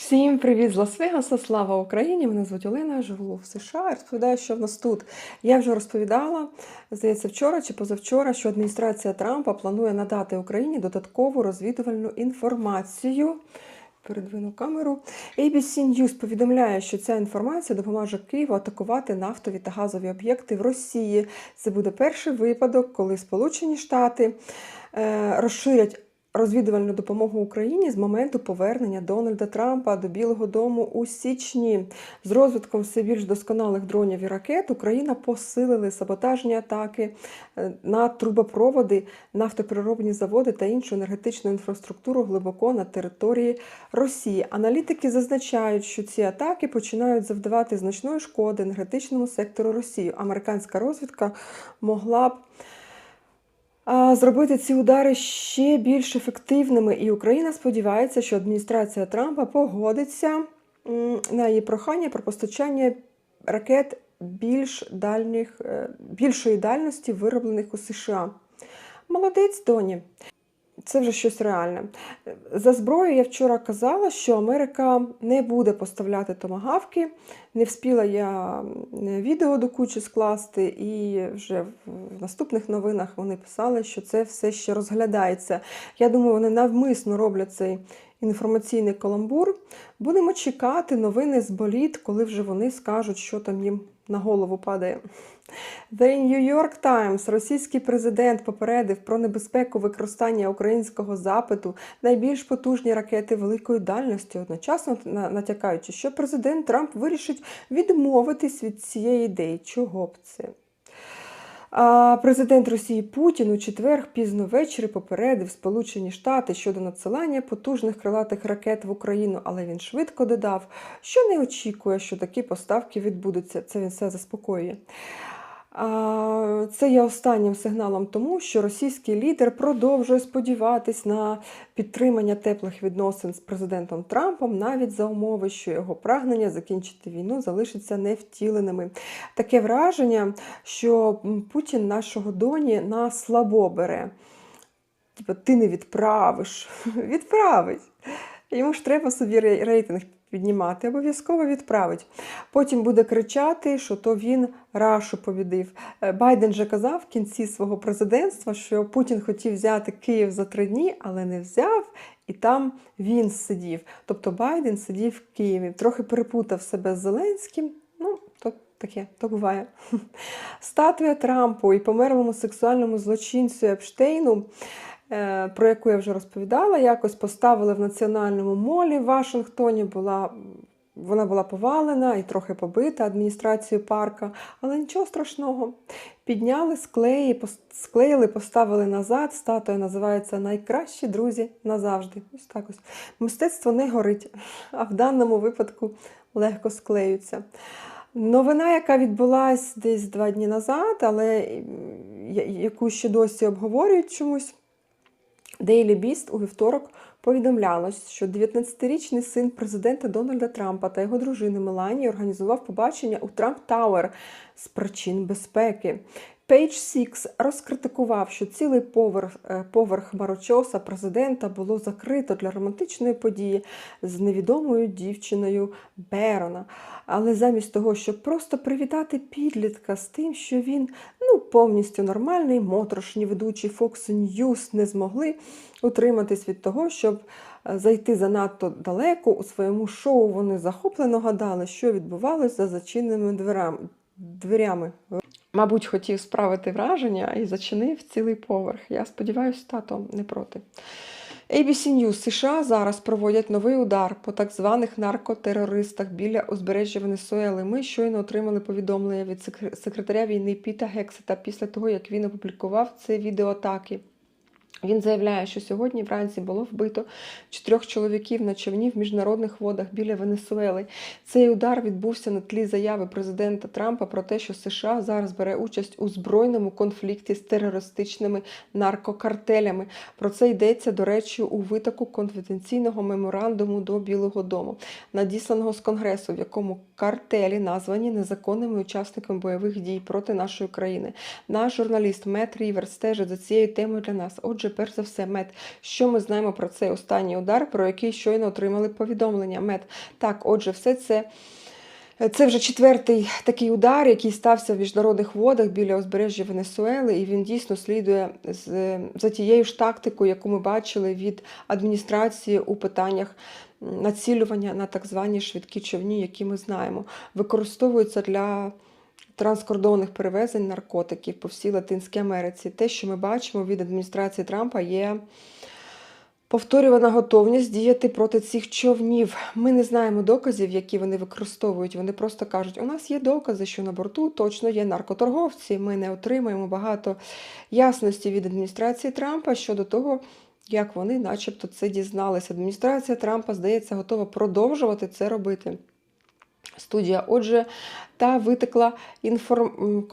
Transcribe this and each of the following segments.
Всім привіт з Лас-Вегаса, слава Україні! Мене звуть Олена, я живу в США. Розповідаю, що в нас тут. Я вже розповідала, здається, вчора чи позавчора, що адміністрація Трампа планує надати Україні додаткову розвідувальну інформацію. Передвину камеру. ABC News повідомляє, що ця інформація допоможе Києву атакувати нафтові та газові об'єкти в Росії. Це буде перший випадок, коли Сполучені Штати е, розширять розвідувальну допомогу Україні з моменту повернення Дональда Трампа до Білого Дому у січні. З розвитком все більш досконалих дронів і ракет Україна посилили саботажні атаки е, на трубопроводи, нафтопереробні заводи та іншу енергетичну інфраструктуру глибоко на території Росії. Аналітики зазначають, що ці атаки починають завдавати значної шкоди енергетичному сектору Росії. Американська розвідка могла б зробити ці удари ще більш ефективними. І Україна сподівається, що адміністрація Трампа погодиться на її прохання про постачання ракет більш дальніх, е, більшої дальності, вироблених у США. Молодець, доні. Це вже щось реальне. За зброю я вчора казала, що Америка не буде поставляти томагавки. Не вспіла я відео до кучі скласти, і вже в наступних новинах вони писали, що це все ще розглядається. Я думаю, вони навмисно роблять цей інформаційний каламбур. Будемо чекати новини з боліт, коли вже вони скажуть, що там їм на голову падає. The New York Times, російський президент попередив про небезпеку використання українського запиту найбільш потужні ракети великої дальності, одночасно натякаючи, що президент Трамп вирішить відмовитись від цієї ідеї. Чого б це? Президент Росії Путін у четвер пізно ввечері попередив Сполучені Штати щодо надсилання потужних крилатих ракет в Україну, але він швидко додав, що не очікує, що такі поставки відбудуться. Це він все заспокоює. Це є останнім сигналом тому, що російський лідер продовжує сподіватись на підтримання теплих відносин з президентом Трампом, навіть за умови, що його прагнення закінчити війну залишиться невтіленими. Таке враження, що Путін нашого доні на слабо бере. Типа, ти не відправиш, відправить. Йому ж треба собі рейтинг піднімати, обов'язково відправить. Потім буде кричати, що то він Рашу побідив. Байден же казав в кінці свого президентства, що Путін хотів взяти Київ за три дні, але не взяв, і там він сидів. Тобто Байден сидів в Києві, трохи перепутав себе з Зеленським. Ну, то таке, то буває. Статуя Трампу і померлому сексуальному злочинцю Епштейну. Про яку я вже розповідала, якось поставили в національному молі в Вашингтоні. Була, Вона була повалена і трохи побита адміністрацією парка, але нічого страшного. Підняли, склеї, склеїли, поставили назад. Статуя називається Найкращі друзі назавжди. Ось так ось. Мистецтво не горить, а в даному випадку легко склеються. Новина, яка відбулась десь два дні назад, але яку ще досі обговорюють чомусь. Daily Beast у вівторок повідомлялось, що 19-річний син президента Дональда Трампа та його дружини Мелані організував побачення у Трамп Тауер з причин безпеки. Page Six розкритикував, що цілий поверх поверх хмарочоса президента було закрито для романтичної події з невідомою дівчиною Берона. Але замість того, щоб просто привітати підлітка з тим, що він ну, повністю нормальний, моторошні ведучі Fox News не змогли утриматись від того, щоб зайти занадто далеко у своєму шоу. Вони захоплено гадали, що відбувалося за зачиненими дверями. Мабуть, хотів справити враження і зачинив цілий поверх. Я сподіваюся, тато не проти. ABC News США зараз проводять новий удар по так званих наркотерористах біля узбережжя Венесуели. Ми щойно отримали повідомлення від секретаря війни Піта Гексета після того, як він опублікував це відеоатаки. Він заявляє, що сьогодні вранці було вбито чотирьох чоловіків на човні в міжнародних водах біля Венесуели. Цей удар відбувся на тлі заяви президента Трампа про те, що США зараз бере участь у збройному конфлікті з терористичними наркокартелями. Про це йдеться, до речі, у витоку конфіденційного меморандуму до Білого Дому, надісланого з Конгресу, в якому картелі названі незаконними учасниками бойових дій проти нашої країни. Наш журналіст Мет Рівер стежить за цією темою для нас. Отже, перш за все, мед. Що ми знаємо про цей останній удар, про який щойно отримали повідомлення? Мед. Так, отже, все це. Це вже четвертий такий удар, який стався в міжнародних водах біля узбережжя Венесуели, і він дійсно слідує за тією ж тактикою, яку ми бачили від адміністрації у питаннях націлювання на так звані швидкі човні, які ми знаємо, використовуються для транскордонних перевезень наркотиків по всій Латинській Америці. Те, що ми бачимо від адміністрації Трампа, є повторювана готовність діяти проти цих човнів. Ми не знаємо доказів, які вони використовують. Вони просто кажуть, у нас є докази, що на борту точно є наркоторговці. Ми не отримаємо багато ясності від адміністрації Трампа щодо того. Як вони, начебто, це дізналися. Адміністрація Трампа, здається, готова продовжувати це робити. Студія. Отже, та витекла інформ...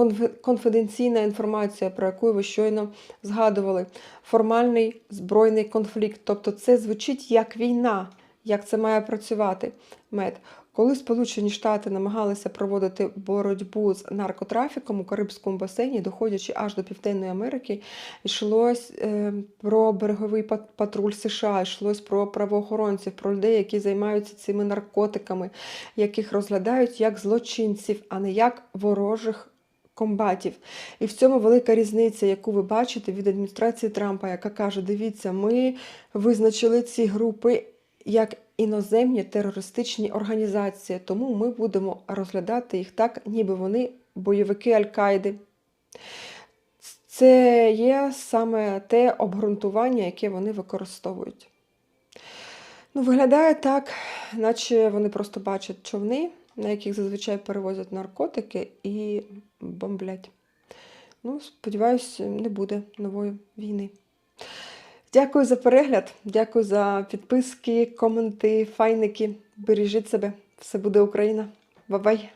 конфіденційна інформація, про яку ви щойно згадували. Формальний збройний конфлікт. Тобто це звучить як війна, як це має працювати. Мед. Коли Сполучені Штати намагалися проводити боротьбу з наркотрафіком у Карибському басейні, доходячи аж до Південної Америки, йшлось е, про береговий пат- патруль США, йшлось про правоохоронців, про людей, які займаються цими наркотиками, яких розглядають як злочинців, а не як ворожих комбатів. І в цьому велика різниця, яку ви бачите від адміністрації Трампа, яка каже: дивіться, ми визначили ці групи як іноземні терористичні організації, тому ми будемо розглядати їх так, ніби вони бойовики Аль-Каїди. Це є саме те обґрунтування, яке вони використовують. Ну, виглядає так, наче вони просто бачать човни, на яких зазвичай перевозять наркотики і бомблять. Ну, сподіваюся, не буде нової війни. Дякую за перегляд, дякую за підписки, коменти, файники. Бережіть себе. Все буде Україна. Бабай!